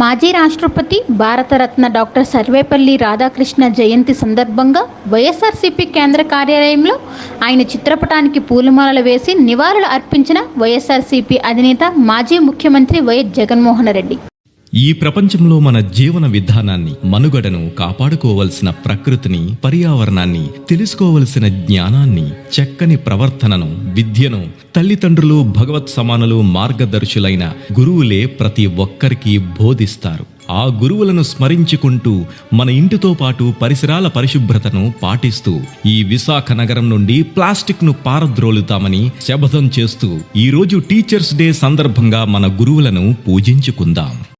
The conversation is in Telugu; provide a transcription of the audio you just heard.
మాజీ రాష్ట్రపతి భారతరత్న డాక్టర్ సర్వేపల్లి రాధాకృష్ణ జయంతి సందర్భంగా వైఎస్ఆర్సీపీ కేంద్ర కార్యాలయంలో ఆయన చిత్రపటానికి పూలమాలలు వేసి నివాళులు అర్పించిన వైఎస్ఆర్సీపీ అధినేత మాజీ ముఖ్యమంత్రి వైఎస్ జగన్మోహన్ రెడ్డి. ఈ ప్రపంచంలో మన జీవన విధానాన్ని మనుగడను కాపాడుకోవలసిన ప్రకృతిని పర్యావరణాన్ని తెలుసుకోవలసిన జ్ఞానాన్ని చక్కని ప్రవర్తనను విద్యను తల్లిదండ్రులు భగవత్ సమానులు మార్గదర్శులైన గురువులే ప్రతి ఒక్కరికి బోధిస్తారు. ఆ గురువులను స్మరించుకుంటూ మన ఇంటితో పాటు పరిసరాల పరిశుభ్రతను పాటిస్తూ ఈ విశాఖ నగరం నుండి ప్లాస్టిక్ను పారద్రోలుతామని శపథం చేస్తూ ఈ రోజు టీచర్స్ డే సందర్భంగా మన గురువులను పూజించుకుందాం.